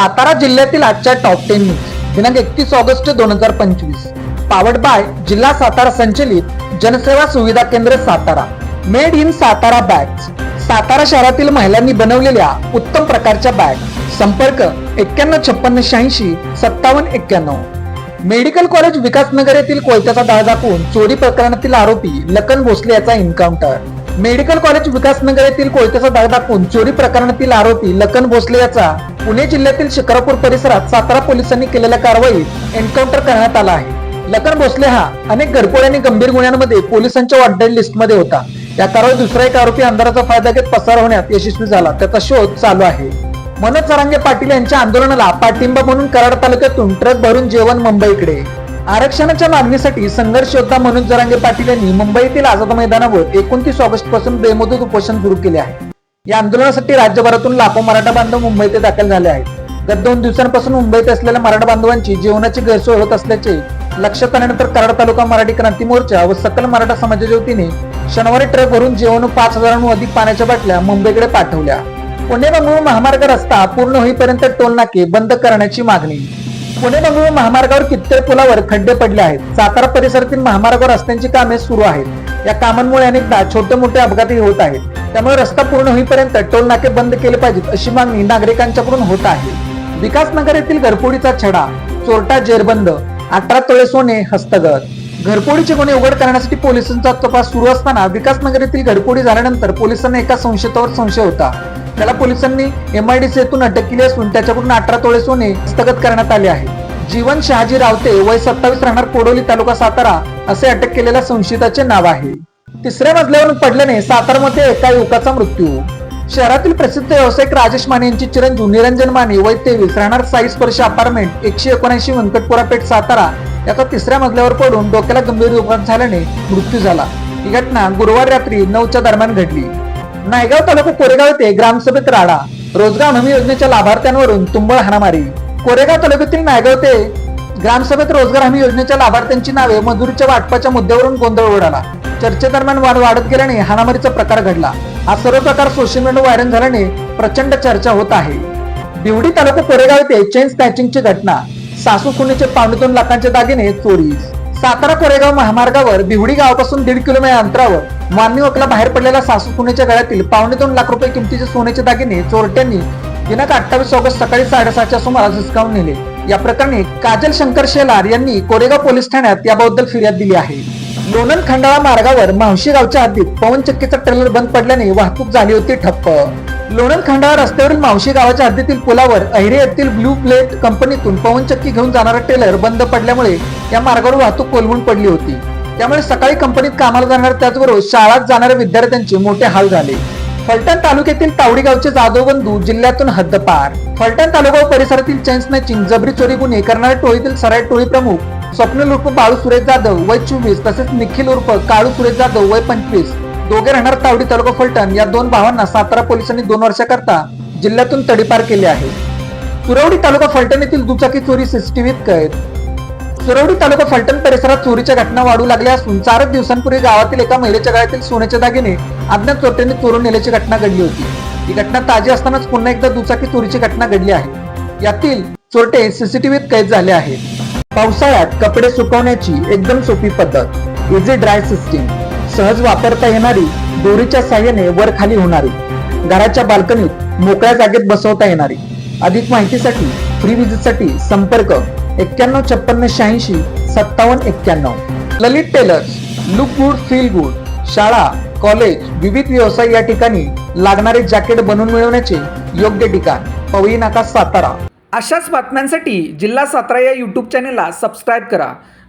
सातारा जिल्ह्यातील आजच्या top ten news दिनांक एकतीस ऑगस्ट दोन हजार पंचवीस. पावड बाय जिल्हा सातारा संचलित जनसेवा सुविधा केंद्र Satara. Made in Satara bags Satara शहरातील महिलांनी बनवलेल्या उत्तम प्रकारच्या बॅग संपर्क एक्क्याण्णव छप्पन्न शहाऐंशी सत्तावन्न एक्क्याण्णव. मेडिकल कॉलेज विकासनगर येथील कोयत्याचा दाळ दाखवून चोरी प्रकरणातील आरोपी लखन भोसले याचा एन्काउंटर मेडिकल कॉलेज विकासनगर येथील कोयत्याचा दाळ दाखवून चोरी प्रकरणातील आरोपी लखन भोसले याचा पुणे जिल्ह्यातील शिक्रापूर परिसरात सातारा पोलिसांनी केलेल्या कारवाईत एन्काउंटर करण्यात आला आहे. लखन भोसले हा अनेक घरपोळ आणि गंभीर गुन्ह्यांमध्ये पोलिसांच्या वॉन्टेड लिस्टमध्ये होता. या कारवाईत दुसरा एक आरोपी अंधाराचा फायदा घेत पसार होण्यात यशस्वी झाला. त्याचा शोध चालू आहे. मनोज सरांगे पाटील यांच्या आंदोलनाला पाठिंबा म्हणून कराड तालुक्यातून ट्रक भरून जेवण मुंबईकडे. आरक्षणाच्या मागणीसाठी संघर्ष योद्धा मनोज जरांगे पाटील यांनी मुंबईतील आझाद मैदानावर एकोणतीस ऑगस्टपासून बेमुदत उपोषण सुरू केले आहे. या आंदोलनासाठी राज्यभरातून लाखो मराठा बांधव मुंबईत दाखल झाले आहेत. गत दोन दिवसांपासून मुंबईत असलेल्या मराठा बांधवांची जेवणाची गैरसोय होत असल्याचे लक्षात आल्यानंतर कराड तालुका मराठी क्रांती मोर्चा व सकल मराठा समाजाच्या वतीने शनिवारी ट्रक भरून जेवण पाच हजारांहून अधिक पाण्याच्या बाटल्या मुंबईकडे पाठवल्या. पुणे बंगळुरू महामार्ग रस्ता पूर्ण होईपर्यंत टोलनाके बंद करण्याची मागणी पुणे बंगळुरू महामार्गावर कित्येक पुलावर खड्डे पडले आहेत. सातारा परिसरातील महामार्गावर रस्त्यांची कामे सुरू आहेत. या कामांमुळे अनेकदा छोटे मोठे अपघातही होत आहेत. त्यामुळे रस्ता पूर्ण होईपर्यंत टोल नाके बंद केले पाहिजेत अशी मागणी नागरिकांच्याकडून होत आहे. विकासनगर येथील घरफोडीचा छडा चोरटा जेरबंद अठरा तोळे सोने हस्तगत घरफोडीचे गुन्हे उघड करण्यासाठी पोलिसांचा तपास सुरू असताना विकासनगर येथील घरफोडी झाल्यानंतर पोलिसांना एका संशयावर संशय होता. त्याला पोलिसांनी एमआयडीसी येथून अटक केली असून त्याच्याकडून अठरा तोळे सोने हस्तगत करण्यात आले आहे जीवन शहाजी रावते वय सत्तावीस राहणार कोडोली तालुका सातारा असे अटक केलेल्या संशयिताचे नाव आहे. तिसऱ्या मजल्यावरून पडल्याने सातारामध्ये एका युवकाचा मृत्यू. शहरातील प्रसिद्ध व्यावसायिक राजेश माने यांची चिरंजीव निरंजन माने वय तेवीस राहणार साई स्पर्श अपार्टमेंट एकशे एकोणऐंशी व्यंकटपुरा पेठ सातारा. याचा तिसऱ्या मजल्यावर पडून डोक्याला गंभीर दुखापत झाल्याने मृत्यू झाला. ही घटना गुरुवार रात्री नऊच्या दरम्यान घडली. नायगाव तालुका कोरेगाव येथे ग्रामसभेत राडा. रोजगार हमी योजनेच्या लाभार्थ्यांवरून तुंबळ हाणामारी. कोरेगाव तालुक्यातील नायगाव ते ग्रामसभेत रोजगार हमी योजनेच्या लाभार्थ्यांची नावे मजुरीच्या वाटपाच्या मुद्द्यावरून गोंधळ उडाला चर्चेदरम्यान वाद वाढत गेल्याने हाणामारीचा प्रकार घडला. हा सर्व प्रकार सोशल मीडिया व्हायरल झाल्याने प्रचंड चर्चा होत आहे. दिवडी तालुका कोरेगाव येथे चेन स्नॅचिंगची घटना. सासू सुनेचे पावणे दोन लाखांचे दागिने चोरी. सातारा कोरेगाव महामार्गावर बिवडी गावापासून दीड किलोमीटर अंतरावर मान्य वकला बाहेर पडलेल्या सासू सुनेच्या गळ्यातील पावणे दोन लाख रुपये किमतीचे सोन्याचे दागिने चोरट्यांनी दिनांक अठ्ठावीस ऑगस्ट सकाळी साडेसहाच्या सुमारास हिसकावून नेले. या प्रकरणी काजल शंकर शेलार यांनी कोरेगाव पोलीस ठाण्यात याबद्दल फिर्याद दिली आहे. लोणंद खंडाळा मार्गावर मावशी गावच्या हद्दीत पवनचक्कीचा ट्रेलर बंद पडल्याने वाहतूक झाली होती ठप्प. लोणंद खंडाळा रस्त्यावरील मावशी गावाच्या हद्दीतील पुलावर अहिरे येथील ब्लू प्लेट कंपनीतून पवनचक्की घेऊन जाणारा ट्रेलर बंद पडल्यामुळे या मार्गावर वाहतूक कोलवून पडली होती. त्यामुळे सकाळी कंपनीत कामाला जाणार त्याचबरोबर शाळात जाणाऱ्या विद्यार्थ्यांचे मोठे हाल झाले. फलटण तालुक्यातील तावडी गावचे जाधव बंधू जिल्ह्यातून हद्दपार. फलटण तालुका व परिसरातील चेन स्नॅचिंग जबरी चोरी गुन्हे करणाऱ्या टोळीतील सराय टोळी प्रमुख स्वप्नील उर्फ बाळू सुरेश जाधव वय चोवीस तसेच निखिल उर्फ काळू सुरेश जाधव वय पंचवीस दोघे राहणार तावडी तालुका फलटण या दोन भावांना सातारा पोलिसांनी दोन वर्षाकरता जिल्ह्यातून तडीपार केले आहे. सुरवडी तालुका फलटण येथील दुचाकी चोरी सीसीटीव्हीत कैद सुरवडी तालुका फलटण परिसरात चोरीच्या घटना वाढू लागल्या असून चारच दिवसांपूर्वी गावातील एका महिलेच्या गळ्यातील सोन्याचे दागिने अज्ञात चोरट्यांनी चोरून नेल्याची घटना घडली होती. ही घटना ताजी असतानाच पुन्हा एकदा दुचाकी चोरीची घटना घडली आहे. यातील चोरटे सीसीटीव्हीत कैद झाले आहेत. पावसाळ्यात कपडे सुकवण्याची एकदम सोपी पद्धत. इझी ड्राय सिस्टीम सहज वापरता येणारी दोरीच्या साह्याने वर खाली होणारी घराच्या बाल्कनीत मोकळ्या जागेत बसवता येणारी. अधिक माहितीसाठी फ्री विजिटसाठी संपर्क एक्क्याण्णव छप्पन्न शहाऐंशी सत्तावन्न एक्क्याण्णव. Lalit tailors look good feel good शाळा कॉलेज विविध व्यवसाय या ठिकाणी लागणारे जॅकेट बनवून मिळवण्याचे योग्य ठिकाण. पवई नाका सातारा. अशाच बातम्यांसाठी जिल्हा सातारा या यूट्यूब चॅनेलला सबस्क्राईब करा.